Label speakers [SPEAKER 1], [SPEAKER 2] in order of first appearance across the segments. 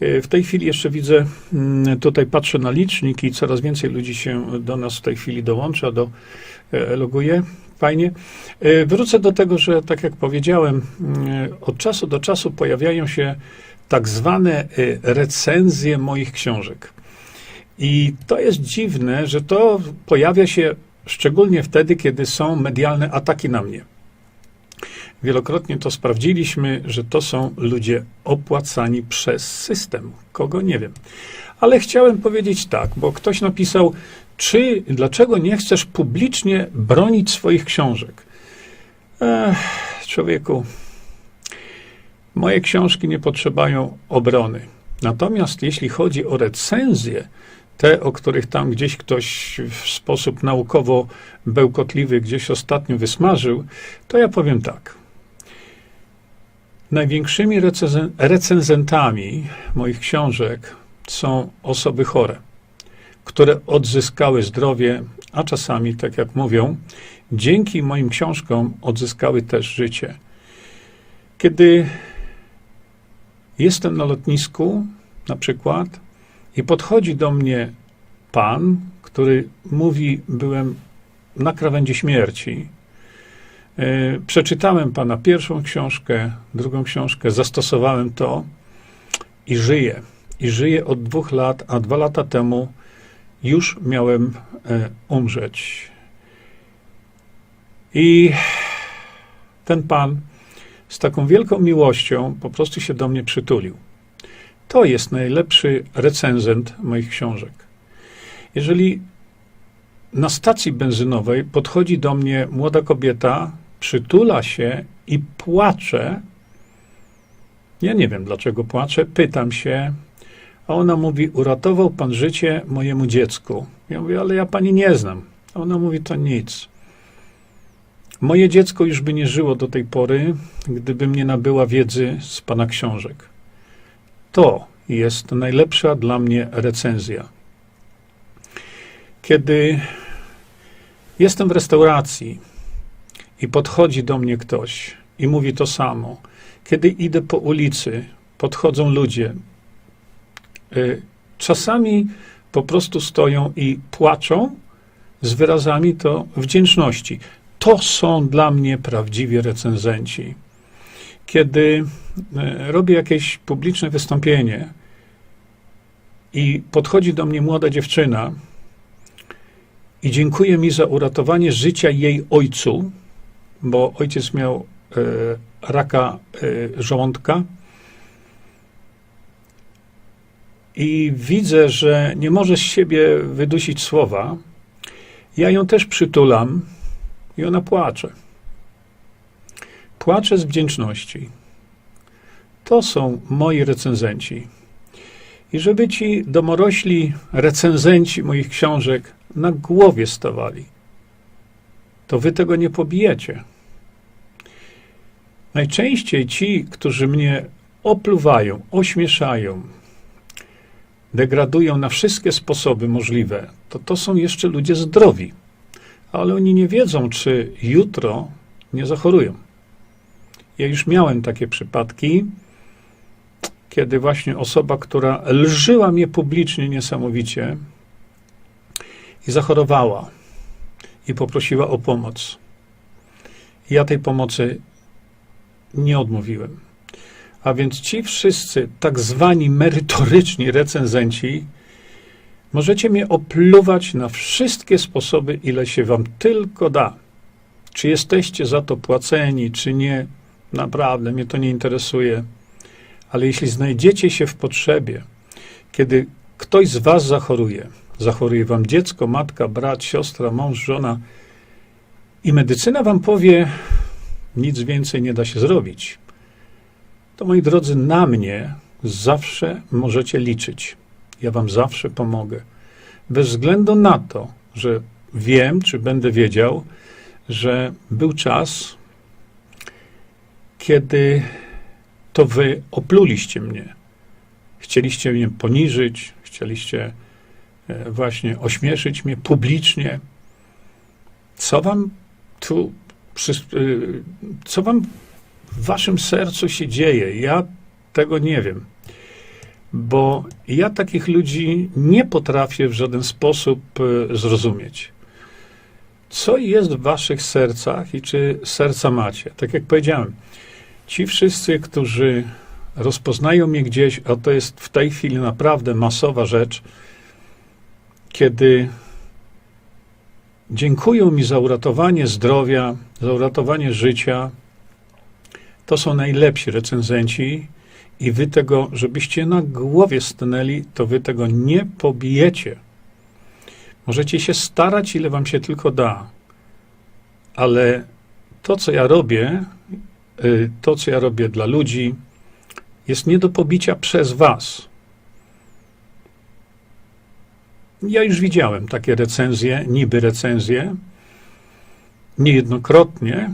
[SPEAKER 1] E, W tej chwili jeszcze widzę, mm, tutaj patrzę na licznik i coraz więcej ludzi się do nas w tej chwili dołącza, do, e, loguje. Fajnie. E, Wrócę do tego, że tak jak powiedziałem, mm, od czasu do czasu pojawiają się tak zwane recenzje moich książek. I to jest dziwne, że to pojawia się szczególnie wtedy, kiedy są medialne ataki na mnie. Wielokrotnie to sprawdziliśmy, że to są ludzie opłacani przez system. Kogo nie wiem. Ale chciałem powiedzieć tak, bo ktoś napisał, czy dlaczego nie chcesz publicznie bronić swoich książek? Ech, człowieku, moje książki nie potrzebują obrony. Natomiast jeśli chodzi o recenzje, te, o których tam gdzieś ktoś w sposób naukowo bełkotliwy gdzieś ostatnio wysmażył, to ja powiem tak. Największymi recenzen- recenzentami moich książek są osoby chore, które odzyskały zdrowie, a czasami, tak jak mówią, dzięki moim książkom odzyskały też życie. Kiedy jestem na lotnisku, na przykład, i podchodzi do mnie pan, który mówi: Byłem na krawędzi śmierci. E, Przeczytałem pana pierwszą książkę, drugą książkę, zastosowałem to i żyję. I żyję od dwóch lat, a dwa lata temu już miałem e, umrzeć. I ten pan z taką wielką miłością po prostu się do mnie przytulił. To jest najlepszy recenzent moich książek. Jeżeli na stacji benzynowej podchodzi do mnie młoda kobieta, przytula się i płacze, ja nie wiem dlaczego płacze, pytam się, a ona mówi: Uratował pan życie mojemu dziecku. Ja mówię: Ale ja pani nie znam. A ona mówi: To nic. Moje dziecko już by nie żyło do tej pory, gdybym nie nabyła wiedzy z pana książek. To jest najlepsza dla mnie recenzja. Kiedy jestem w restauracji i podchodzi do mnie ktoś i mówi to samo, kiedy idę po ulicy, podchodzą ludzie, y, czasami po prostu stoją i płaczą z wyrazami to wdzięczności. To są dla mnie prawdziwi recenzenci. Kiedy e, robię jakieś publiczne wystąpienie i podchodzi do mnie młoda dziewczyna i dziękuje mi za uratowanie życia jej ojcu, bo ojciec miał e, raka e, żołądka. I widzę, że nie może z siebie wydusić słowa. Ja ją też przytulam i ona płacze. Płaczę z wdzięczności. To są moi recenzenci. I żeby ci domorośli recenzenci moich książek na głowie stawali, to wy tego nie pobijecie. Najczęściej ci, którzy mnie opluwają, ośmieszają, degradują na wszystkie sposoby możliwe, to to są jeszcze ludzie zdrowi. Ale oni nie wiedzą, czy jutro nie zachorują. Ja już miałem takie przypadki, kiedy właśnie osoba, która lżyła mnie publicznie niesamowicie i zachorowała i poprosiła o pomoc. Ja tej pomocy nie odmówiłem. A więc ci wszyscy tak zwani merytoryczni recenzenci, możecie mnie opluwać na wszystkie sposoby, ile się wam tylko da. Czy jesteście za to płaceni, czy nie, Naprawdę, mnie to nie interesuje. Ale jeśli znajdziecie się w potrzebie, kiedy ktoś z Was zachoruje, zachoruje Wam dziecko, matka, brat, siostra, mąż, żona, i medycyna Wam powie, nic więcej nie da się zrobić, to moi drodzy, na mnie zawsze możecie liczyć. Ja Wam zawsze pomogę. Bez względu na to, że wiem, czy będę wiedział, że był czas, kiedy to wy opluliście mnie. Chcieliście mnie poniżyć, chcieliście e, właśnie ośmieszyć mnie publicznie. Co wam tu, co wam w waszym sercu się dzieje? Ja tego nie wiem. bo ja takich ludzi nie potrafię w żaden sposób e, zrozumieć. Co jest w waszych sercach i czy serca macie? Tak jak powiedziałem, ci wszyscy, którzy rozpoznają mnie gdzieś, a to jest w tej chwili naprawdę masowa rzecz, kiedy dziękują mi za uratowanie zdrowia, za uratowanie życia, to są najlepsi recenzenci i wy tego, żebyście na głowie stanęli, to wy tego nie pobijecie. Możecie się starać, ile wam się tylko da, ale to, co ja robię, y, to, co ja robię dla ludzi, jest nie do pobicia przez was. Ja już widziałem takie recenzje, niby recenzje, niejednokrotnie,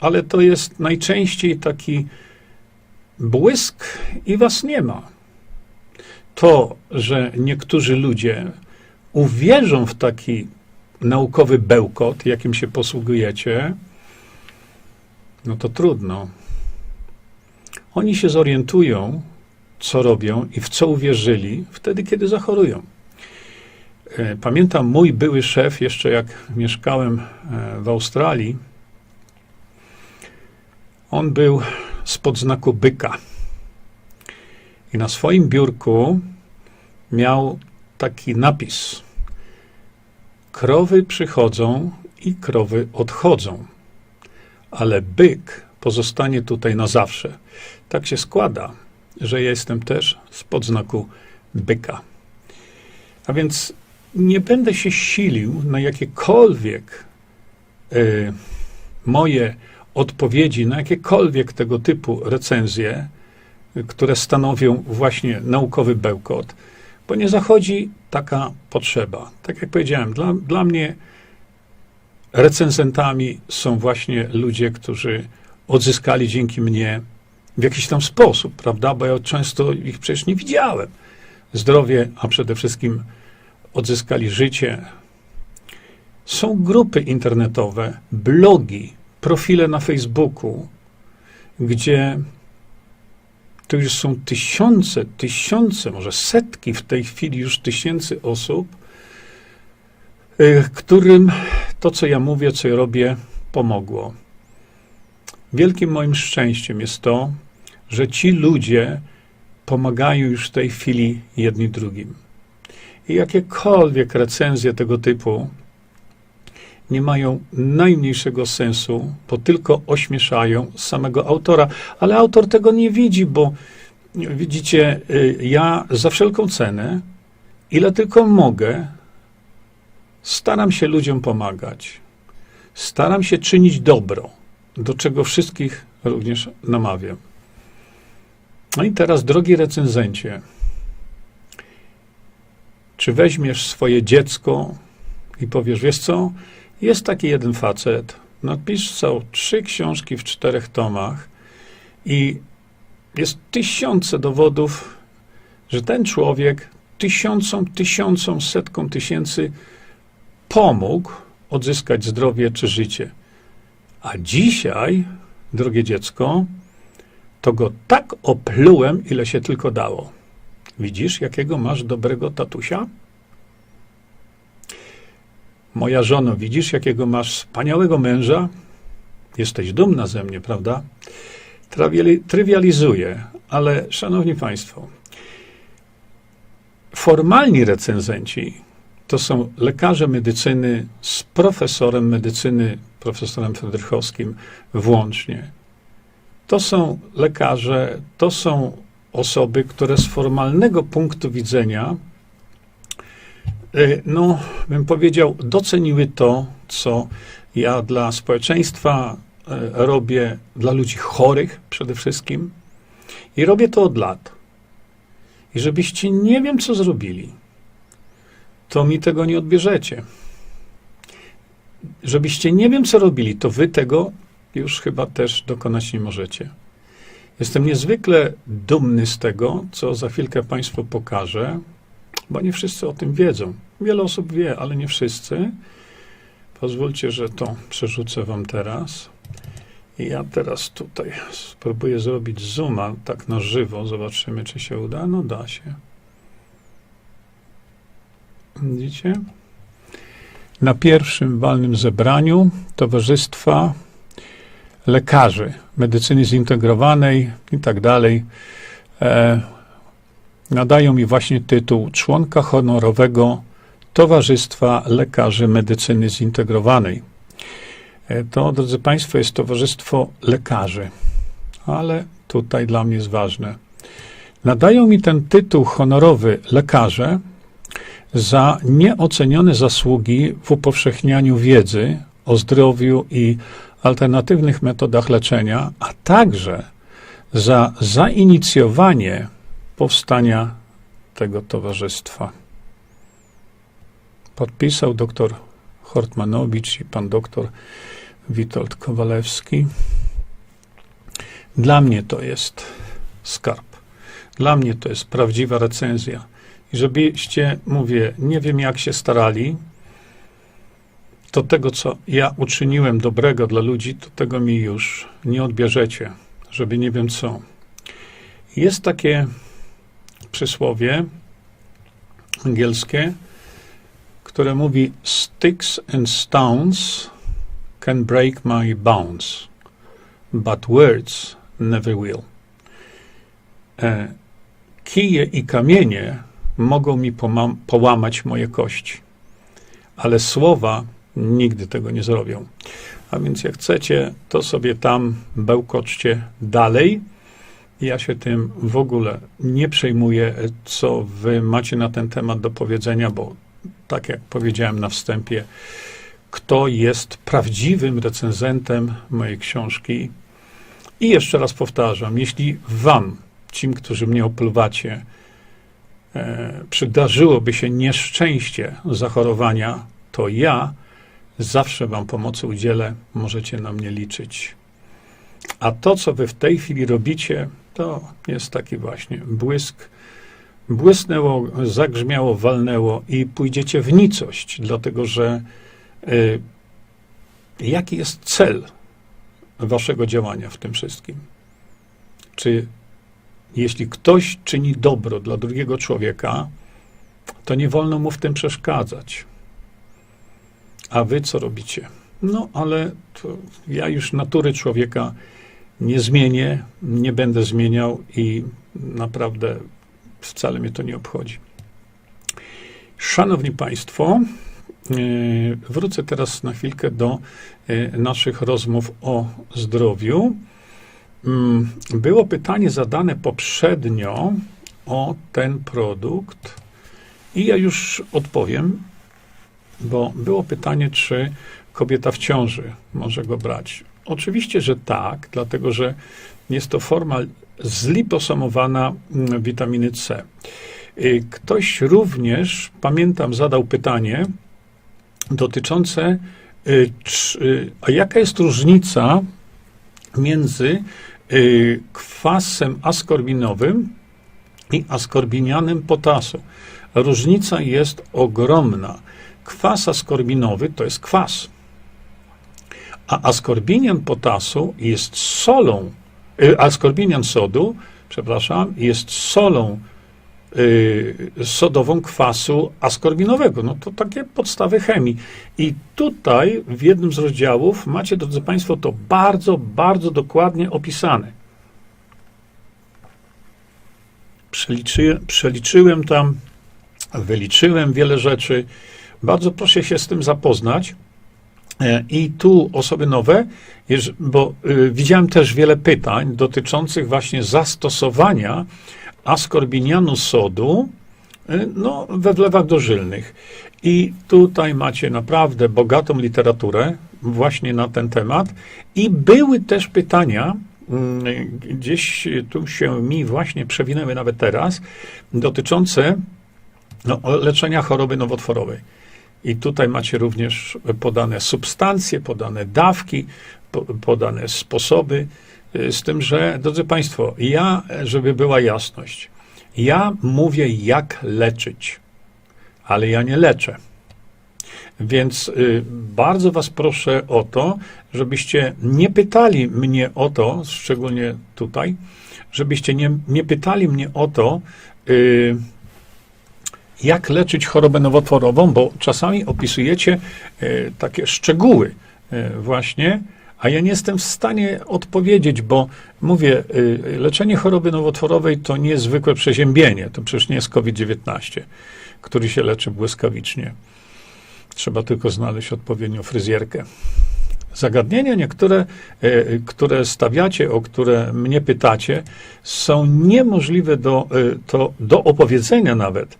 [SPEAKER 1] ale to jest najczęściej taki błysk i was nie ma. To, że niektórzy ludzie uwierzą w taki naukowy bełkot, jakim się posługujecie, no to trudno. Oni się zorientują, co robią i w co uwierzyli wtedy, kiedy zachorują. E, Pamiętam mój były szef, jeszcze jak mieszkałem e, w Australii, on był spod znaku byka. I na swoim biurku miał taki napis: Krowy przychodzą i krowy odchodzą, ale byk pozostanie tutaj na zawsze. Tak się składa, że ja jestem też spod znaku byka. A więc nie będę się silił na jakiekolwiek y, moje odpowiedzi na jakiekolwiek tego typu recenzje, które stanowią właśnie naukowy bełkot, bo nie zachodzi taka potrzeba. Tak jak powiedziałem, dla, dla mnie recenzentami są właśnie ludzie, którzy odzyskali dzięki mnie w jakiś tam sposób, prawda? Bo ja często ich przecież nie widziałem. Zdrowie, a przede wszystkim odzyskali życie. Są grupy internetowe, blogi, profile na Facebooku, gdzie to już są tysiące, tysiące, może setki w tej chwili już tysięcy osób, y, którym to, co ja mówię, co ja robię, pomogło. Wielkim moim szczęściem jest to, że ci ludzie pomagają już w tej chwili jedni drugim. I jakiekolwiek recenzje tego typu nie mają najmniejszego sensu, bo tylko ośmieszają samego autora. Ale autor tego nie widzi, bo widzicie, y, ja za wszelką cenę, ile tylko mogę, staram się ludziom pomagać. Staram się czynić dobro, do czego wszystkich również namawiam. No i teraz, drogi recenzencie, czy weźmiesz swoje dziecko i powiesz, wiesz co, jest taki jeden facet, napisał trzy książki w czterech tomach i jest tysiące dowodów, że ten człowiek tysiącom, tysiącom, setkom tysięcy pomógł odzyskać zdrowie czy życie. A dzisiaj, drogie dziecko, to go tak oplułem, ile się tylko dało. Widzisz, jakiego masz dobrego tatusia? Moja żono, widzisz, jakiego masz wspaniałego męża? Jesteś dumna ze mnie, prawda? Trywializuję, ale szanowni państwo, formalni recenzenci to są lekarze medycyny z profesorem medycyny, profesorem Fedrychowskim włącznie. To są lekarze, to są osoby, które z formalnego punktu widzenia Y, no, bym powiedział, doceniły to, co ja dla społeczeństwa y, robię, dla ludzi chorych przede wszystkim. I robię to od lat. I żebyście nie wiem, co zrobili, to mi tego nie odbierzecie. Żebyście nie wiem, co robili, to wy tego już chyba też dokonać nie możecie. Jestem niezwykle dumny z tego, co za chwilkę Państwu pokażę bo nie wszyscy o tym wiedzą. Wiele osób wie, ale nie wszyscy. Pozwólcie, że to przerzucę Wam teraz. Ja teraz tutaj spróbuję zrobić zooma tak na żywo. Zobaczymy, czy się uda. No da się. Widzicie? Na pierwszym walnym zebraniu Towarzystwa Lekarzy Medycyny Zintegrowanej i tak dalej e, nadają mi właśnie tytuł członka honorowego Towarzystwa Lekarzy Medycyny Zintegrowanej. E, To, drodzy Państwo, jest Towarzystwo Lekarzy, ale tutaj dla mnie jest ważne. Nadają mi ten tytuł honorowy lekarze za nieocenione zasługi w upowszechnianiu wiedzy o zdrowiu i alternatywnych metodach leczenia, a także za zainicjowanie powstania tego towarzystwa. Podpisał dr Hortmanowicz i pan doktor Witold Kowalewski. Dla mnie to jest skarb. Dla mnie to jest prawdziwa recenzja. I żebyście, mówię, nie wiem jak się starali, to tego, co ja uczyniłem dobrego dla ludzi, to tego mi już nie odbierzecie, żeby nie wiem co. Jest takie przysłowie angielskie, które mówi Sticks and stones can break my bones, but words never will. E, kije i kamienie mogą mi połamać moje kości, ale słowa nigdy tego nie zrobią. A więc jak chcecie, to sobie tam bełkoczcie dalej. Ja się tym w ogóle nie przejmuję, co wy macie na ten temat do powiedzenia, bo tak jak powiedziałem na wstępie, kto jest prawdziwym recenzentem mojej książki. I jeszcze raz powtarzam, jeśli wam, ci, którzy mnie opluwacie, e, przydarzyłoby się nieszczęście zachorowania, to ja zawsze wam pomocy udzielę, możecie na mnie liczyć. A to, co wy w tej chwili robicie, to jest taki właśnie błysk. Błysnęło, zagrzmiało, walnęło i pójdziecie w nicość, dlatego że y, jaki jest cel waszego działania w tym wszystkim? Czy jeśli ktoś czyni dobro dla drugiego człowieka, to nie wolno mu w tym przeszkadzać. A wy co robicie? No, ale ja już natury człowieka nie zmienię, nie będę zmieniał i naprawdę wcale mnie to nie obchodzi. Szanowni Państwo, e, wrócę teraz na chwilkę do e, naszych rozmów o zdrowiu. Mm, Było pytanie zadane poprzednio o ten produkt i ja już odpowiem, bo było pytanie, czy kobieta w ciąży może go brać. Oczywiście, że tak, dlatego że jest to forma zliposomowana mm, witaminy C. Y, Ktoś również, pamiętam, zadał pytanie dotyczące, y, czy, a jaka jest różnica między y, kwasem askorbinowym i askorbinianem potasu. Różnica jest ogromna. Kwas askorbinowy to jest kwas, a askorbinian potasu jest solą, y, askorbinian sodu, przepraszam, jest solą y, sodową kwasu askorbinowego. No to takie podstawy chemii. I tutaj w jednym z rozdziałów macie, drodzy Państwo, to bardzo, bardzo dokładnie opisane. Przeliczy, przeliczyłem tam, wyliczyłem wiele rzeczy. Bardzo proszę się z tym zapoznać. E, I tu osoby nowe, bo y, widziałem też wiele pytań dotyczących właśnie zastosowania askorbinianu sodu y, no, we wlewach dożylnych. I tutaj macie naprawdę bogatą literaturę właśnie na ten temat. I były też pytania, mm, gdzieś tu się mi właśnie przewinęły nawet teraz, dotyczące no, leczenia choroby nowotworowej. I tutaj macie również podane substancje, podane dawki, po, podane sposoby. y, Z tym, że, drodzy Państwo, ja, żeby była jasność, ja mówię, jak leczyć, ale ja nie leczę. Więc y, bardzo Was proszę o to, żebyście nie pytali mnie o to, szczególnie tutaj, żebyście nie, nie pytali mnie o to, y, jak leczyć chorobę nowotworową, bo czasami opisujecie y, takie szczegóły y, właśnie, a ja nie jestem w stanie odpowiedzieć, bo mówię, y, leczenie choroby nowotworowej to nie jest zwykłe przeziębienie, to przecież nie jest COVID-19, który się leczy błyskawicznie. Trzeba tylko znaleźć odpowiednią fryzjerkę. Zagadnienia niektóre, e, które stawiacie, o które mnie pytacie, są niemożliwe do, e, to, do opowiedzenia nawet.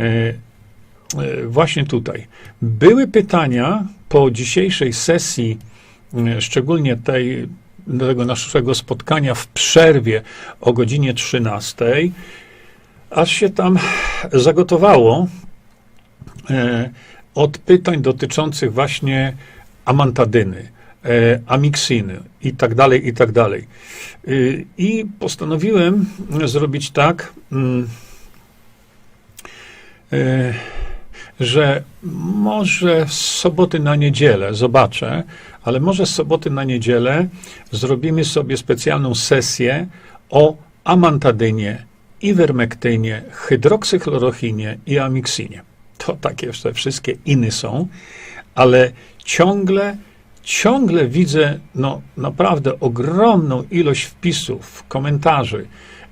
[SPEAKER 1] E, e, Właśnie tutaj. Były pytania po dzisiejszej sesji, szczególnie tej, tego naszego spotkania w przerwie o godzinie 13, aż się tam zagotowało e, od pytań dotyczących właśnie amantadyny, amiksiny i tak dalej, i tak dalej. I postanowiłem zrobić tak, mm, że może z soboty na niedzielę, zobaczę, ale może z soboty na niedzielę zrobimy sobie specjalną sesję o amantadynie, iwermektynie, hydroksychlorochinie i amiksinie. To takie jeszcze wszystkie inne są, ale ciągle, ciągle widzę no, naprawdę ogromną ilość wpisów, komentarzy,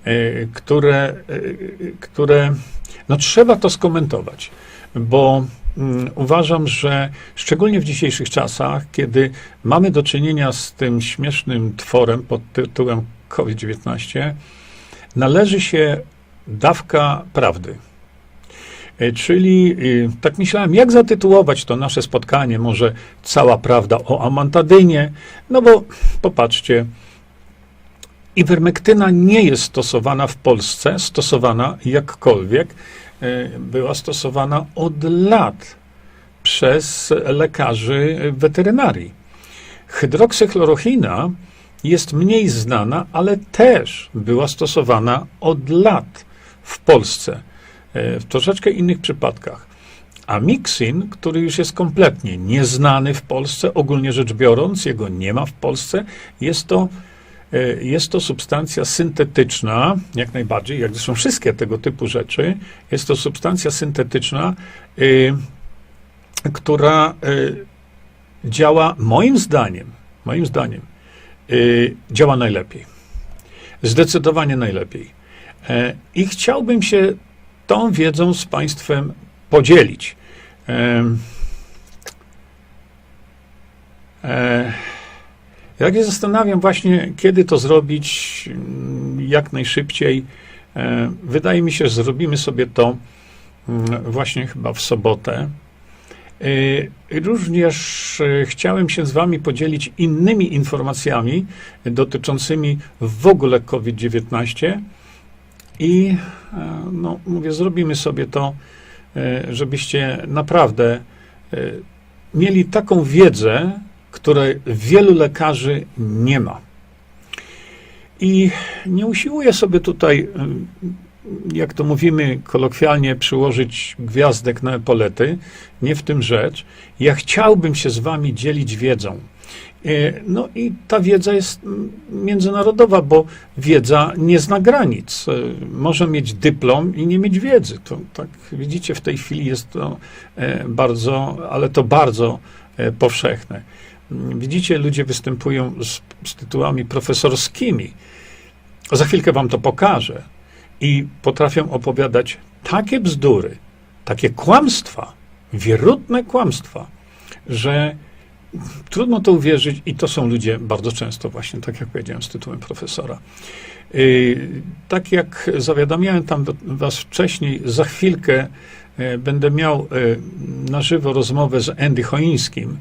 [SPEAKER 1] e, które, e, które no, trzeba to skomentować, bo mm, uważam, że szczególnie w dzisiejszych czasach, kiedy mamy do czynienia z tym śmiesznym tworem pod tytułem COVID-19, należy się dawka prawdy. E, Czyli y, tak myślałem, jak zatytułować to nasze spotkanie, może cała prawda o amantadynie, no bo popatrzcie, iwermektyna nie jest stosowana w Polsce, stosowana jakkolwiek, e, była stosowana od lat przez lekarzy weterynarii. Hydroksychlorochina jest mniej znana, ale też była stosowana od lat w Polsce w troszeczkę innych przypadkach. A Mixin, który już jest kompletnie nieznany w Polsce, ogólnie rzecz biorąc, jego nie ma w Polsce, jest to, e, jest to substancja syntetyczna, jak najbardziej, jak zresztą wszystkie tego typu rzeczy, jest to substancja syntetyczna, y, która y, działa moim zdaniem, moim zdaniem, y, działa najlepiej. Zdecydowanie najlepiej. E, I chciałbym się tą wiedzą z Państwem podzielić. Em, e, Jak się zastanawiam właśnie, kiedy to zrobić mm, jak najszybciej, e, wydaje mi się, że zrobimy sobie to mm, właśnie chyba w sobotę. E, Również e, chciałem się z Wami podzielić innymi informacjami dotyczącymi w ogóle COVID-19 i no, mówię, zrobimy sobie to, żebyście naprawdę mieli taką wiedzę, której wielu lekarzy nie ma. I nie usiłuję sobie tutaj, jak to mówimy kolokwialnie, przyłożyć gwiazdek na epolety. Nie w tym rzecz. Ja chciałbym się z wami dzielić wiedzą. E, No i ta wiedza jest międzynarodowa, bo wiedza nie zna granic. E, Może mieć dyplom i nie mieć wiedzy. To tak widzicie, w tej chwili jest to bardzo, ale to bardzo powszechne. Mm, Widzicie, ludzie występują z, z tytułami profesorskimi. Za chwilkę wam to pokażę. I potrafią opowiadać takie bzdury, takie kłamstwa, wierutne kłamstwa, że trudno to uwierzyć i to są ludzie bardzo często właśnie, tak jak powiedziałem, z tytułem profesora. Yy, Tak jak zawiadamiałem tam was wcześniej, za chwilkę e, będę miał e, na żywo rozmowę z Andy Choińskim,